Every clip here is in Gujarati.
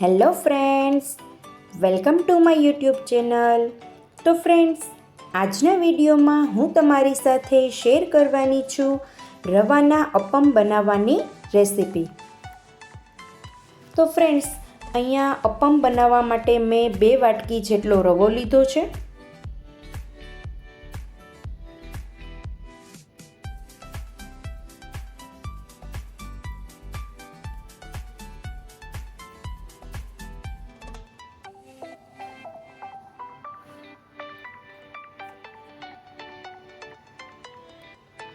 Hello friends welcome to my YouTube channel તો ફ્રેન્ડ્સ આજના વિડીયોમાં હું તમારી સાથે શેર કરવાની છું રવાના અપમ બનાવવાની રેસીપી તો ફ્રેન્ડ્સ અહીંયા અપમ બનાવવા માટે મેં બે વાટકી જેટલો રવો લીધો છે.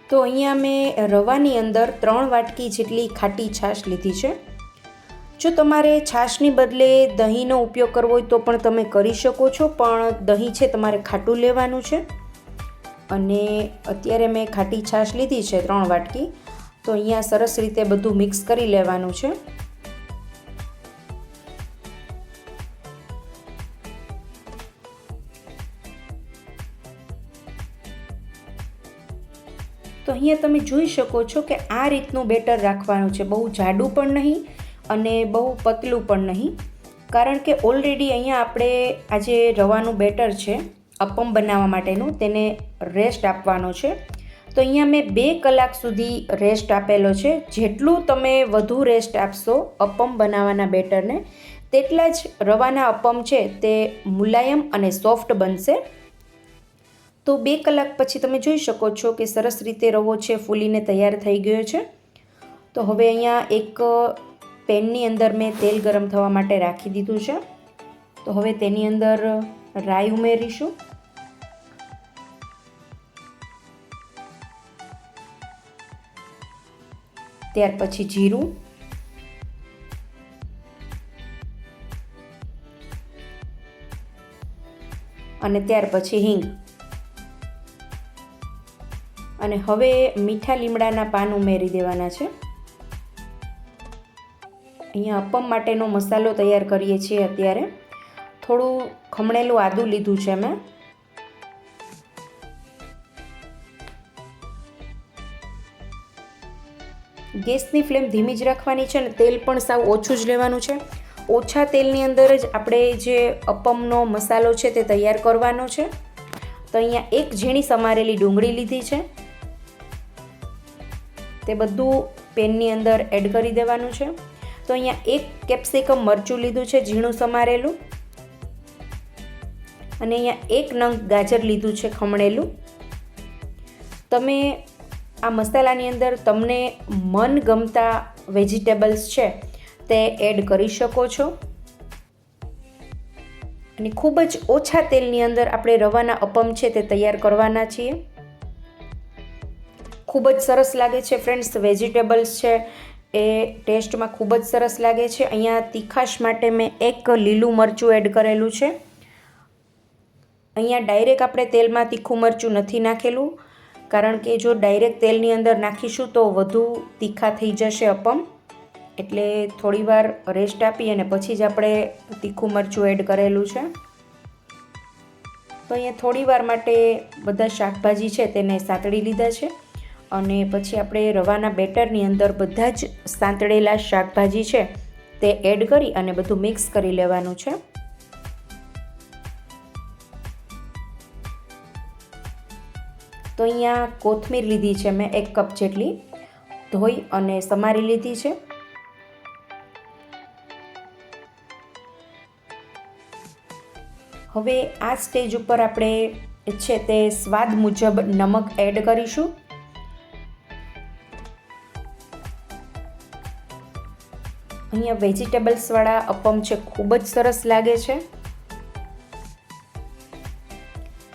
તો અહીંયા મેં રવાની અંદર ત્રણ વાટકી જેટલી ખાટી છાશ લીધી છે. જો તમારે છાશની બદલે દહીંનો ઉપયોગ કરવો હોય તો પણ તમે કરી શકો છો, પણ દહીં છે તમારે ખાટું લેવાનું છે. અને અત્યારે મેં ખાટી છાશ લીધી છે ત્રણ વાટકી. તો અહીંયા સરસ રીતે બધું મિક્સ કરી લેવાનું છે. તો અહીંયા તમે જોઈ શકો છો કે આ રીતનું બેટર રાખવાનું છે. બહુ જાડું પણ નહીં અને બહુ પતલું પણ નહીં. કારણ કે ઓલરેડી અહીંયા આપણે આ જે રવાનું બેટર છે, અપમ બનાવવા માટેનું, તેને રેસ્ટ આપવાનો છે. તો અહીંયા મેં બે કલાક સુધી રેસ્ટ આપેલો છે. જેટલું તમે વધુ રેસ્ટ આપશો અપમ બનાવવાના બેટરને, તેટલા જ રવાના અપમ છે તે મુલાયમ અને સોફ્ટ બનશે. તો બે કલાક પછી તમે જોઈ શકો છો કે સરસ રીતે રવો છે, ફૂલીને તૈયાર થઈ ગયો છે. તો હવે અહીંયા એક પેનની અંદર મેં તેલ ગરમ થવા માટે રાખી દીધું છે. તો હવે તેની અંદર રાઈ ઉમેરીશું. ત્યાર પછી જીરું. અને ત્યાર પછી હિંગ. અને હવે મીઠા લીમડાના પાન ઉમેરી દેવાના છે. અહીંયા અપમ માટેનો મસાલો તૈયાર કરીએ છીએ અત્યારે. થોડું ખમણેલું આદું લીધું છે મેં. ગેસની ફ્લેમ ધીમી જ રાખવાની છે અને તેલ પણ સાવ ઓછું જ લેવાનું છે. ઓછા તેલની અંદર જ આપણે જે અપમનો મસાલો છે તે તૈયાર કરવાનો છે. તો અહીંયા એક ઝીણી સમારેલી ડુંગળી લીધી છે. તે બધું પેનની અંદર એડ કરી દેવાનું છે. તો અહીંયા એક કેપ્સિકમ મરચું લીધું છે, ઝીણું સમારેલું. અને અહીંયા એક નંગ ગાજર લીધું છે, ખમણેલું. તમે આ મસાલાની અંદર તમને મન ગમતા વેજીટેબલ્સ છે, તે એડ કરી શકો છો. અને ખૂબ જ ઓછા તેલની અંદર આપણે રવાના અપમ છે, તે તૈયાર કરવાના છીએ. ખૂબ જ સરસ લાગે છે ફ્રેન્ડ્સ વેજીટેબલ્સ છે, એ ટેસ્ટમાં ખૂબ જ સરસ લાગે છે. અહીંયા તીખાશ માટે મેં એક લીલું મરચું એડ કરેલું છે. અહીંયા ડાયરેક્ટ આપણે તેલમાં તીખું મરચું નથી નાખેલું, કારણ કે જો ડાયરેક્ટ તેલની અંદર નાખીશું તો વધુ તીખા થઈ જશે અપમ. એટલે થોડીવાર રેસ્ટ આપી અને પછી જ આપણે તીખું મરચું એડ કરેલું છે. તો અહીંયા થોડીવાર માટે બધા શાકભાજી છે, તેને સાતળી લીધા છે. અને પછી આપણે રવાના બેટરની અંદર બધા જ સાંતળેલા શાકભાજી છે, તે એડ કરી અને બધું મિક્સ કરી લેવાનું છે. તો અહીંયા કોથમીર લીધી છે મેં એક કપ જેટલી, ધોઈ અને સમારી લીધી છે. હવે આ સ્ટેજ ઉપર આપણે છે તે સ્વાદ મુજબ નમક એડ કરીશું. અહીંયા વેજીટેબલ્સવાળા અપમ છે, ખૂબ જ સરસ લાગે છે.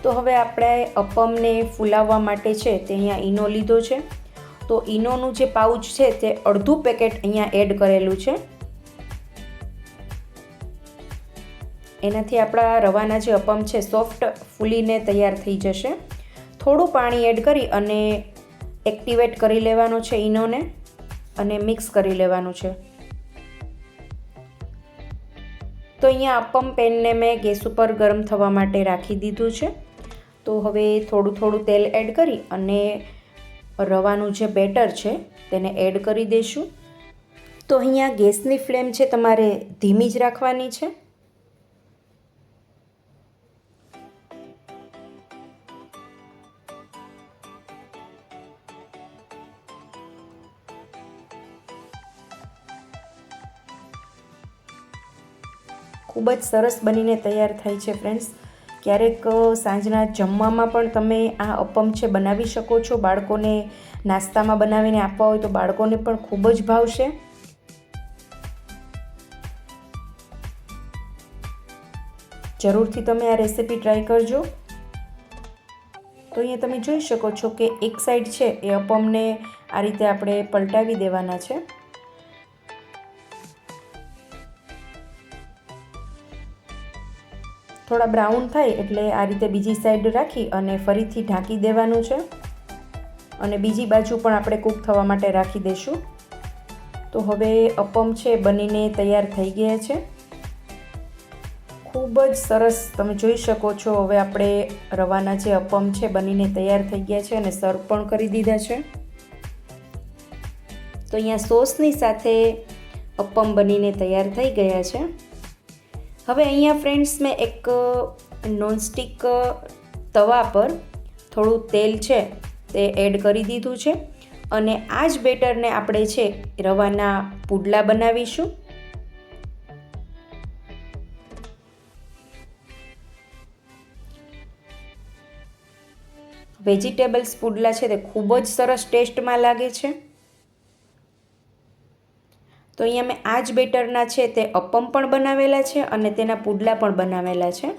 તો હવે આપણે અપમને ફૂલાવવા માટે છે તે અહીંયા ઈનો લીધો છે. તો ઈનોનું જે પાઉચ છે તે અડધું પેકેટ અહીંયા એડ કરેલું છે. એનાથી આપણા રવાના જે અપમ છે સોફ્ટ ફૂલીને તૈયાર થઈ જશે. થોડું પાણી એડ કરી અને એક્ટિવેટ કરી લેવાનો છે ઈનોને અને મિક્સ કરી લેવાનું છે. તો અહીંયા અપમ પેનને મેં ગેસ ઉપર ગરમ થવા માટે રાખી દીધું છે. તો હવે થોડું થોડું તેલ એડ કરી અને રવાનું જે બેટર છે તેને એડ કરી દઈશું. તો અહીંયા ગેસની ફ્લેમ છે તમારે ધીમી જ રાખવાની છે. ખૂબ જ સરસ બનીને તૈયાર થાય છે ફ્રેન્ડ્સ ક્યારેક સાંજના જમવામાં પણ તમે આ અપમ છે બનાવી શકો છો. બાળકોને નાસ્તામાં બનાવીને આપવા હોય તો બાળકોને પણ ખૂબ જ ભાવશે. જરૂરથી તમે આ રેસીપી ટ્રાય કરજો. તો અહીંયા તમે જોઈ શકો છો કે એક સાઈડ છે એ અપમને આ રીતે આપણે પલટાવી દેવાના છે. થોડા બ્રાઉન થાય એટલે આ રીતે બીજી સાઈડ રાખી અને ફરીથી ઢાંકી દેવાનું છે. અને બીજી બાજુ પણ આપણે કૂક થવા માટે રાખી દઈશું તો હવે અપમ છે બનીને તૈયાર થઈ ગયા છે. ખૂબ જ સરસ તમે જોઈ શકો છો હવે આપણે રવાના જે અપમ છે બનીને તૈયાર થઈ ગયા છે અને સર્વ પણ કરી દીધા છે. તો અહીંયા સોસની સાથે અપમ બનીને તૈયાર થઈ ગયા છે. હવે અહીંયા ફ્રેન્ડ્સ મેં એક નોનસ્ટિક તવા પર થોડું તેલ છે તે એડ કરી દીધું છે. અને આ જ બેટરને આપણે છે રવાના પુડલા બનાવીશું. વેજીટેબલ્સ પુડલા છે તે ખૂબ જ સરસ ટેસ્ટમાં લાગે છે. તો અહીંયા મેં આ જ બેટરના છે, તે અપમ પણ બનાવેલા છે અને તેના પુડલા પણ બનાવેલા છે.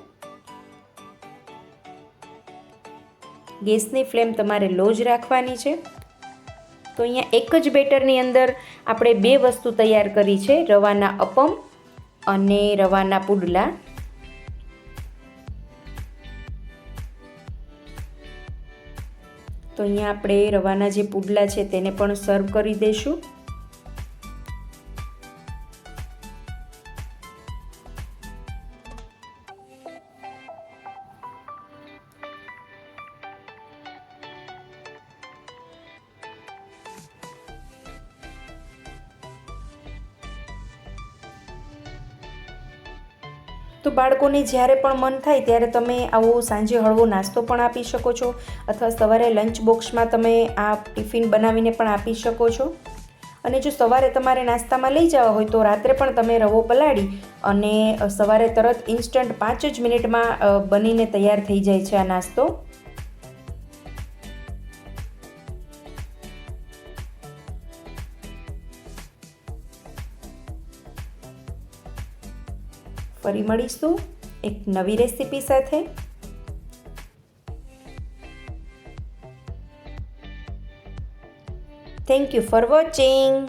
ગેસની ફ્લેમ તમારે લો જ રાખવાની છે. તો અહીંયા એક જ બેટરની અંદર આપણે બે વસ્તુ તૈયાર કરી છે, રવાના અપમ અને રવાના પુડલા. તો અહીંયા આપણે રવાના જે પુડલા છે, તેને પણ સર્વ કરી દઈશું તો બાળકોને જ્યારે પણ મન થાય ત્યારે તમે આવો સાંજે હળવો નાસ્તો પણ આપી શકો છો અથવા સવારે લંચ બોક્સમાં તમે આ ટિફિન બનાવીને પણ આપી શકો છો. અને જો સવારે તમારે નાસ્તામાં લઈ જવા હોય તો રાત્રે પણ તમે રવો પલાળી અને સવારે તરત ઇન્સ્ટન્ટ પાંચ જ મિનિટમાં બનીને તૈયાર થઈ જાય છે આ નાસ્તો. ફરી મળીશું. એક નવી રેસીપી સાથે. Thank you for watching